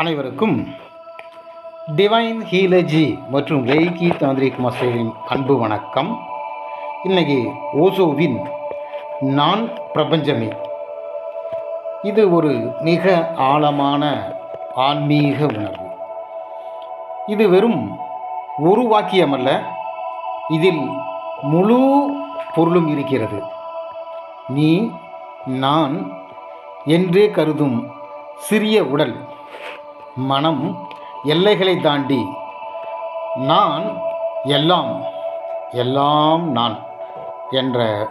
அனைவருக்கும் டிவைன் ஹீலஜி மற்றும் ரெய்கி தாந்திரிக் மாஸ்டரின் அன்பு வணக்கம். இன்னைக்கு ஓசோவின் நான் பிரபஞ்சமே. இது ஒரு மிக ஆழமான ஆன்மீக உணர்வு. இது வெறும் ஒரு வாக்கியமல்ல இதில் முழு பொருளும் இருக்கிறது. நீ நான் என்றே கருதும் சிறிய உடல் மனம் எல்லைகளை தாண்டி நான் எல்லாம் எல்லாம் நான் என்ற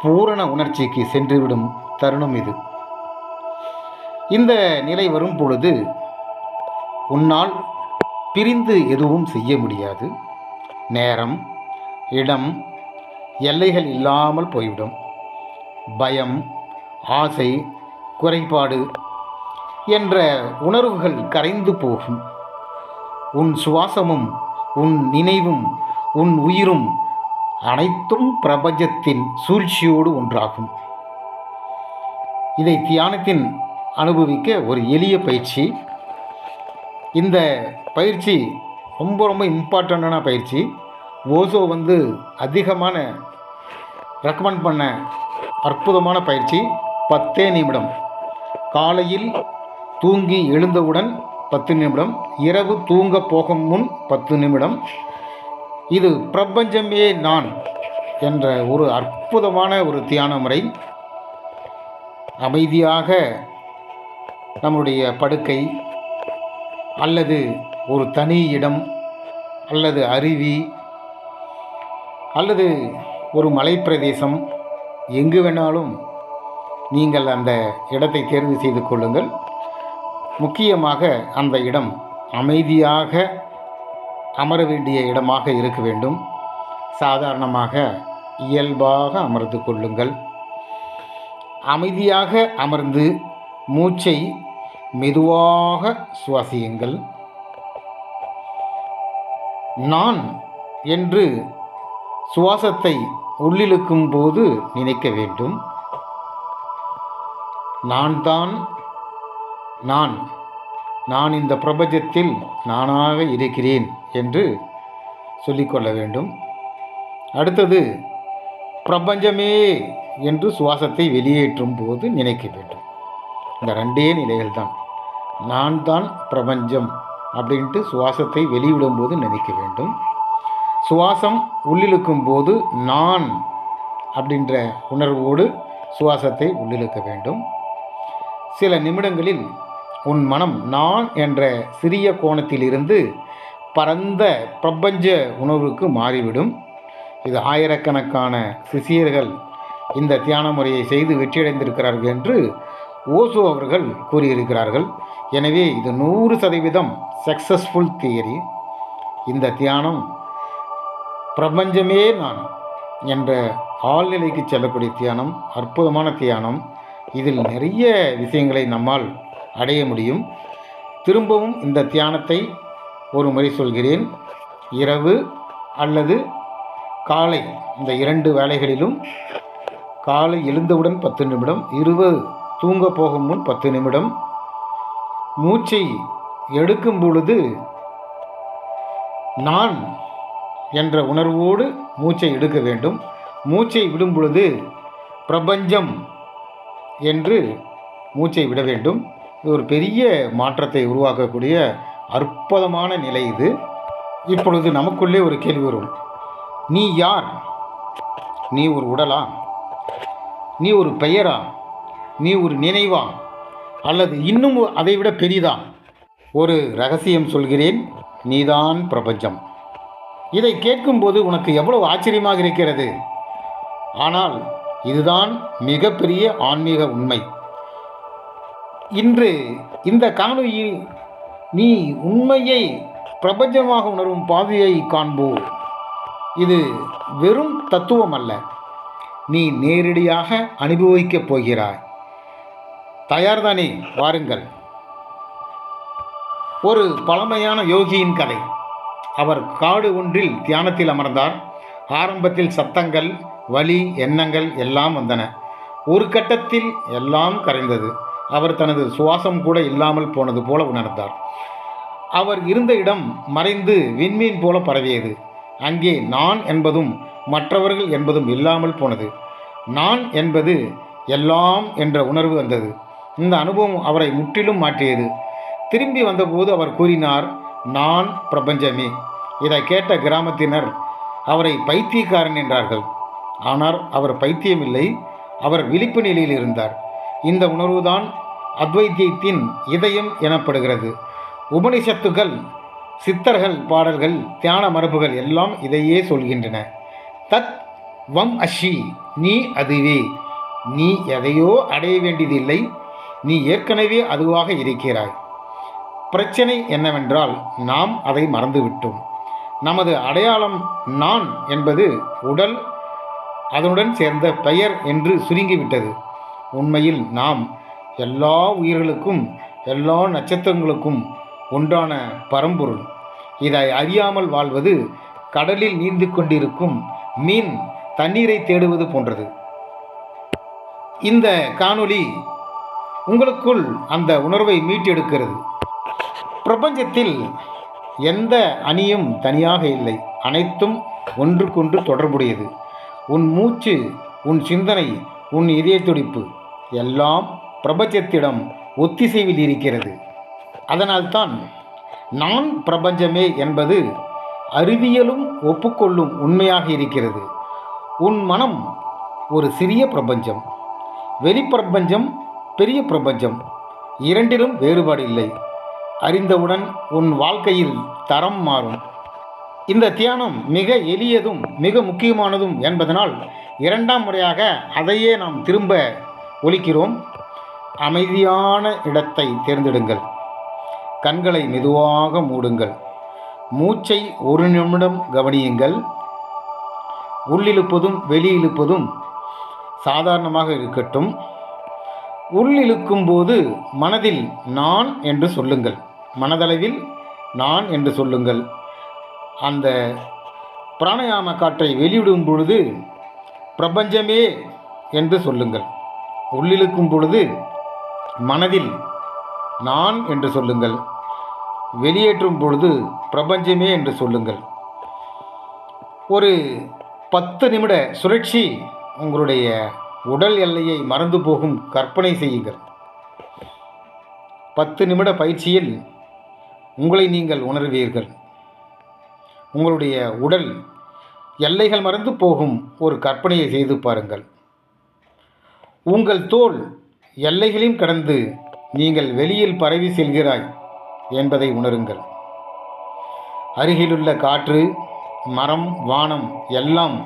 பூரண உணர்ச்சிக்கு சென்றுவிடும் தருணம் இது. இந்த நிலை வரும் பொழுது உன்னால் பிரிந்து எதுவும் செய்ய முடியாது. நேரம் இடம் எல்லைகள் இல்லாமல் போய்விடும். பயம் ஆசை குறைபாடு என்ற உணர்வுகள் கரைந்து போகும். உன் சுவாசமும் உன் நினைவும் உன் உயிரும் அனைத்தும் பிரபஞ்சத்தின் சூழ்ச்சியோடு ஒன்றாகும். இதை தியானத்தின் அனுபவிக்க ஒரு எளிய பயிற்சி. இந்த பயிற்சி ரொம்ப ரொம்ப இம்பார்ட்டண்ட்டான பயிற்சி. ஓசோ வந்து அதிகமான ரெக்கமெண்ட் பண்ண அற்புதமான பயிற்சி. பத்தே நிமிடம். காலையில் தூங்கி எழுந்தவுடன் பத்து நிமிடம் இரவு தூங்க போகும் முன் பத்து நிமிடம். இது பிரபஞ்சமே நான் என்ற ஒரு அற்புதமான ஒரு தியான முறை அமைதியாக நம்முடைய படுக்கை அல்லது ஒரு தனி இடம் அல்லது அருவி அல்லது ஒரு மலைப்பிரதேசம் எங்கு வேணாலும் நீங்கள் அந்த இடத்தை தேர்வு செய்து கொள்ளுங்கள். முக்கியமாக அந்த இடம் அமைதியாக அமர வேண்டிய இடமாக இருக்க வேண்டும். சாதாரணமாக இயல்பாக அமர்ந்து கொள்ளுங்கள். அமைதியாக அமர்ந்து மூச்சை மெதுவாக சுவாசியுங்கள். நான் என்று சுவாசத்தை உள்ளிழுக்கும் போது நினைக்க வேண்டும். நான் தான் நான் நான் இந்த பிரபஞ்சத்தில் நானாக இருக்கிறேன் என்று சொல்லிக்கொள்ள வேண்டும். அடுத்தது பிரபஞ்சமே என்று சுவாசத்தை வெளியேற்றும் போது நினைக்க வேண்டும். இந்த ரெண்டே நிலைகள் தான் நான் தான் பிரபஞ்சம் அப்படின்ட்டு சுவாசத்தை வெளியிடும்போது நினைக்க வேண்டும். சுவாசம் உள்ளிழுக்கும் போது நான் அப்படின்ற உணர்வோடு சுவாசத்தை உள்ளிழுக்க வேண்டும். சில நிமிடங்களில் உன் மனம் நான் என்ற சிறிய கோணத்திலிருந்து பரந்த பிரபஞ்ச உணர்வுக்கு மாறிவிடும். இது ஆயிரக்கணக்கான சிசியர்கள் இந்த தியான முறையை செய்து வெற்றியடைந்திருக்கிறார்கள் என்று ஓசோ அவர்கள் கூறியிருக்கிறார்கள். எனவே இது நூறு சதவீதம் சக்ஸஸ்ஃபுல் தியரி இந்த தியானம் பிரபஞ்சமே நான் என்ற ஆழ்நிலைக்கு செல்லக்கூடிய தியானம் அற்புதமான தியானம். இதில் நிறைய விஷயங்களை நம்மால் அடைய முடியும். திரும்பவும் இந்த தியானத்தை ஒரு முறை சொல்கிறேன். இரவு அல்லது காலை இந்த இரண்டு வேளைகளிலும் காலை எழுந்தவுடன் பத்து நிமிடம் இரவு தூங்க போகும் முன் பத்து நிமிடம். மூச்சை எடுக்கும் பொழுது நான் என்ற உணர்வோடு மூச்சை எடுக்க வேண்டும். மூச்சை விடும் பொழுது பிரபஞ்சம் என்று மூச்சை விட வேண்டும். இது ஒரு பெரிய மாற்றத்தை உருவாக்கக்கூடிய அற்புதமான நிலை இது. இப்பொழுது நமக்குள்ளே ஒரு கேள்வி வரும். நீ யார்? நீ ஒரு உடலா? நீ ஒரு பெயரா? நீ ஒரு நினைவா? அல்லது இன்னும் அதைவிட பெரிதா? ஒரு ரகசியம் சொல்கிறேன் நீதான் பிரபஞ்சம். இதை கேட்கும்போது உனக்கு எவ்வளவு ஆச்சரியமாக இருக்கிறது? ஆனால் இதுதான் மிகப்பெரிய ஆன்மீக உண்மை. இன்று இந்த காணொலியில் நீ உண்மையை பிரபஞ்சமாக உணரும் பாதையை காண்போம். இது வெறும் தத்துவம் அல்ல நீ நேரடியாக அனுபவிக்கப் போகிறாய். தயார்தானே வாருங்கள். ஒரு பழமையான யோகியின் கதை. அவர் காடு ஒன்றில் தியானத்தில் அமர்ந்தார். ஆரம்பத்தில் சத்தங்கள் வலி எண்ணங்கள் எல்லாம் வந்தன. ஒரு கட்டத்தில் எல்லாம் கரைந்தது. அவர் தனது சுவாசம் கூட இல்லாமல் போனது போல உணர்ந்தார். அவர் இருந்த இடம் மறைந்து விண்மீன் போல பரவியது. அங்கே நான் என்பதும் மற்றவர்கள் என்பதும் இல்லாமல் போனது. நான் என்பது எல்லாம் என்ற உணர்வு வந்தது. இந்த அனுபவம் அவரை முற்றிலும் மாற்றியது. திரும்பி வந்தபோது அவர் கூறினார் நான் பிரபஞ்சமே. இதை கேட்ட கிராமத்தினர் அவரை பைத்தியக்காரன் என்றார்கள். ஆனால் அவர் பைத்தியமில்லை. அவர் விழிப்பு நிலையில் இருந்தார். இந்த உணர்வுதான் அத்வைத்தியத்தின் இதயம் எனப்படுகிறது. உபனிஷத்துகள் சித்தர்கள் பாடல்கள் தியான மரபுகள் எல்லாம் இதையே சொல்கின்றன. தத் வம் அஷி நீ அதுவே. நீ எதையோ அடைய வேண்டியதில்லை. நீ ஏற்கனவே அதுவாக இருக்கிறாய். பிரச்சனை என்னவென்றால் நாம் அதை மறந்துவிட்டோம். நமது அடையாளம் நான் என்பது உடல் அதனுடன் சேர்ந்த பெயர் என்று சுருங்கிவிட்டது. உண்மையில் நாம் எல்லா உயிர்களுக்கும் எல்லா நட்சத்திரங்களுக்கும் ஒன்றான பரம்பொருள். இதை அறியாமல் வாழ்வது கடலில் நீந்து கொண்டிருக்கும் மீன் தண்ணீரை தேடுவது போன்றது. இந்த காணொளி உங்களுக்குள் அந்த உணர்வை மீட்டெடுக்கிறது. பிரபஞ்சத்தில் எந்த அணியும் தனியாக இல்லை. அனைத்தும் ஒன்றுக்கொன்று தொடர்புடையது. உன் மூச்சு உன் சிந்தனை உன் இதய துடிப்பு எல்லாம் பிரபஞ்சத்திடம் ஒத்திசைவில் இருக்கிறது. அதனால்தான் நான் பிரபஞ்சமே என்பது அறிவியலும் ஒப்புக்கொள்ளும் உண்மையாக இருக்கிறது. உன் மனம் ஒரு சிறிய பிரபஞ்சம் வெளிப்பிரபஞ்சம் பெரிய பிரபஞ்சம் இரண்டிலும் வேறுபாடு இல்லை. அறிந்தவுடன் உன் வாழ்க்கையில் தரம் மாறும். இந்த தியானம் மிக எளியதும் மிக முக்கியமானதும் என்பதனால் இரண்டாம் முறையாக அதையே நாம் திரும்ப ஒலிக்கிறோம். அமைதியான இடத்தை தேர்ந்தெடுங்கள். கண்களை மெதுவாக மூடுங்கள். மூச்சை ஒரு நிமிடம் கவனியுங்கள். உள்ளிழுப்பதும் வெளியிழுப்பதும் சாதாரணமாக இருக்கட்டும். உள்ளிழுக்கும் போது மனதில் நான் என்று சொல்லுங்கள். மனதளவில் நான் என்று சொல்லுங்கள். அந்த பிராணயாம காற்றை வெளியிடும் பொழுது பிரபஞ்சமே என்று சொல்லுங்கள். உள்ளிழுக்கும் பொழுது மனதில் நான் என்று சொல்லுங்கள். வெளியேற்றும் பொழுது பிரபஞ்சமே என்று சொல்லுங்கள். ஒரு பத்து நிமிட சுழற்சி உங்களுடைய உடல் எல்லையை மறந்து போகும் கற்பனை செய்யுங்கள். பத்து நிமிட பயிற்சியில் உங்களை நீங்கள் உணர்வீர்கள். உங்களுடைய உடல் எல்லைகள் மறந்து போகும் ஒரு கற்பனையை செய்து பாருங்கள். உங்கள் தோல் எல்லைகளையும் கடந்து நீங்கள் வெளியில் பரவி செல்கிறாய் என்பதை உணருங்கள். அருகிலுள்ள காற்று மரம் வானம் எல்லாம்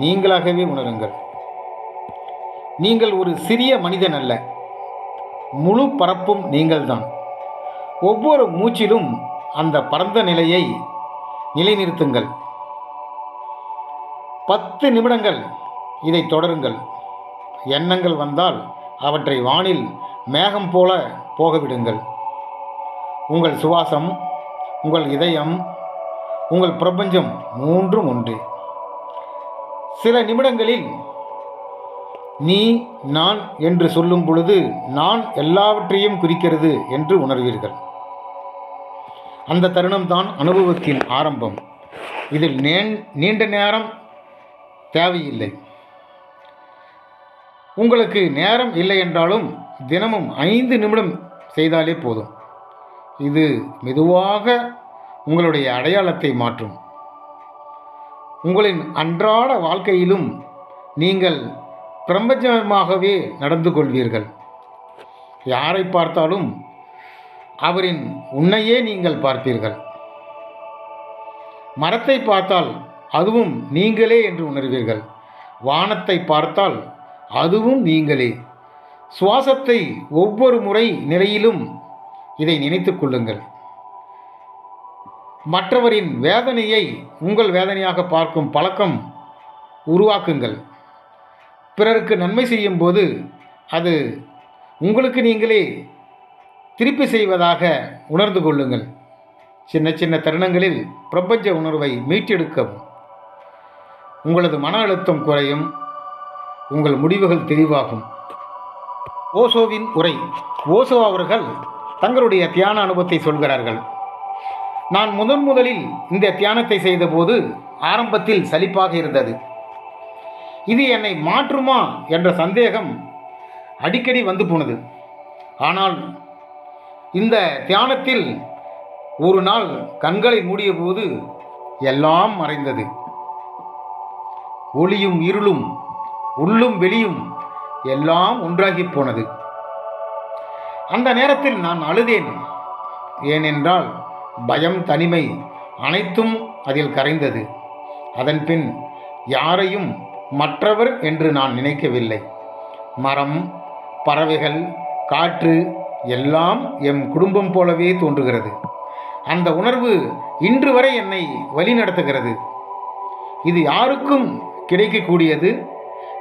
நீங்களாகவே உணருங்கள். நீங்கள் ஒரு சிறிய மனிதன் அல்ல முழு பரப்பும் நீங்கள்தான். ஒவ்வொரு மூச்சிலும் அந்த பரந்த நிலையை நிலைநிறுத்துங்கள். பத்து நிமிடங்கள் இதை தொடருங்கள். எண்ணங்கள் வந்தால் அவற்றை வானில் மேகம் போல போகவிடுங்கள். உங்கள் சுவாசம் உங்கள் இதயம் உங்கள் பிரபஞ்சம் மூன்றும் ஒன்று சில நிமிடங்களில் நீ நான் என்று சொல்லும் பொழுது நான் எல்லாவற்றையும் குறிக்கிறது என்று உணர்வீர்கள். அந்த தருணம்தான் அனுபவத்தின் ஆரம்பம். இதில் நீண்ட நேரம் தேவையில்லை. உங்களுக்கு நேரம் இல்லை என்றாலும் தினமும் ஐந்து நிமிடம் செய்தாலே போதும். இது மெதுவாக உங்களுடைய அடையாளத்தை மாற்றும். உங்களின் அன்றாட வாழ்க்கையிலும் நீங்கள் பிரபஞ்சமாகவே நடந்து கொள்வீர்கள். யாரை பார்த்தாலும் அவரின் உன்னையே நீங்கள் பார்ப்பீர்கள். மரத்தை பார்த்தால் அதுவும் நீங்களே என்று உணர்வீர்கள். வானத்தை பார்த்தால் அதுவும் நீங்களே. சுவாசத்தை ஒவ்வொரு முறை நிலையிலும் இதை நினைத்து கொள்ளுங்கள். மற்றவரின் வேதனையை உங்கள் வேதனையாக பார்க்கும் பழக்கம் உருவாக்குங்கள். பிறருக்கு நன்மை செய்யும் போது அது உங்களுக்கு நீங்களே திருப்பி செய்வதாக உணர்ந்து கொள்ளுங்கள். சின்ன சின்ன தருணங்களில் பிரபஞ்ச உணர்வை மீட்டெடுக்கவும். உங்களது மன அழுத்தம் குறையும். உங்கள் முடிவுகள் தெளிவாகும். ஓசோவின் உரை ஓசோ அவர்கள் தங்களுடைய தியான அனுபவத்தை சொல்கிறார்கள். நான் முதன் முதலில் இந்த தியானத்தை செய்தபோது ஆரம்பத்தில் சலிப்பாக இருந்தது. இது என்னை மாற்றுமா என்ற சந்தேகம் அடிக்கடி வந்து போனது. ஆனால் இந்த தியானத்தில் ஒரு நாள் கண்களை மூடியபோது எல்லாம் மறைந்தது. ஒளியும் இருளும் உள்ளும் வெளியும் எல்லாம் ஒன்றாகி போனது. அந்த நேரத்தில் நான் அழுதேன். ஏனென்றால் பயம் தனிமை அனைத்தும் அதில் கரைந்தது. அதன்பின் யாரையும் மற்றவர் என்று நான் நினைக்கவில்லை. மரம் பறவைகள் காற்று எல்லாம் எம் குடும்பம் போலவே தோன்றுகிறது. அந்த உணர்வு இன்று வரை என்னை வழிநடத்துகிறது. இது யாருக்கும் கிடைக்கக்கூடியது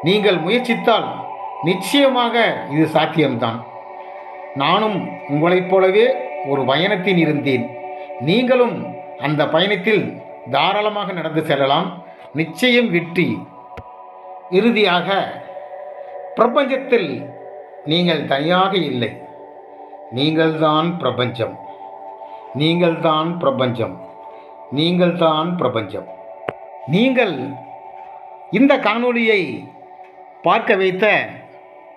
நீங்கள் முயற்சித்தால் நிச்சயமாக இது சாத்தியம்தான். நானும் உங்களைப் போலவே ஒரு பயணத்தில் இருந்தேன். நீங்களும் அந்த பயணத்தில் தாராளமாக நடந்து செல்லலாம். நிச்சயம் வெற்றி. இறுதியாக பிரபஞ்சத்தில் நீங்கள் தனியாக இல்லை. நீங்கள்தான் பிரபஞ்சம். நீங்கள்தான் பிரபஞ்சம். நீங்கள்தான் பிரபஞ்சம். நீங்கள் இந்த காணொளியை பார்க்க வைத்த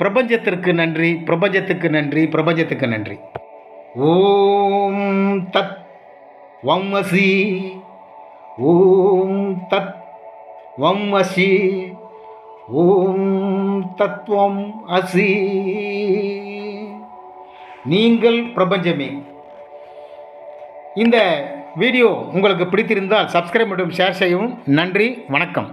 பிரபஞ்சத்திற்கு நன்றி பிரபஞ்சத்துக்கு நன்றி பிரபஞ்சத்துக்கு நன்றி. ஓம் தத் வம்மசி ஓம் தத் வம்மசி ஓம் தத்துவம் அசி நீங்கள் பிரபஞ்சமே. இந்த வீடியோ உங்களுக்கு பிடித்திருந்தால் சப்ஸ்கிரைப் மற்றும் ஷேர் செய்யவும் நன்றி வணக்கம்.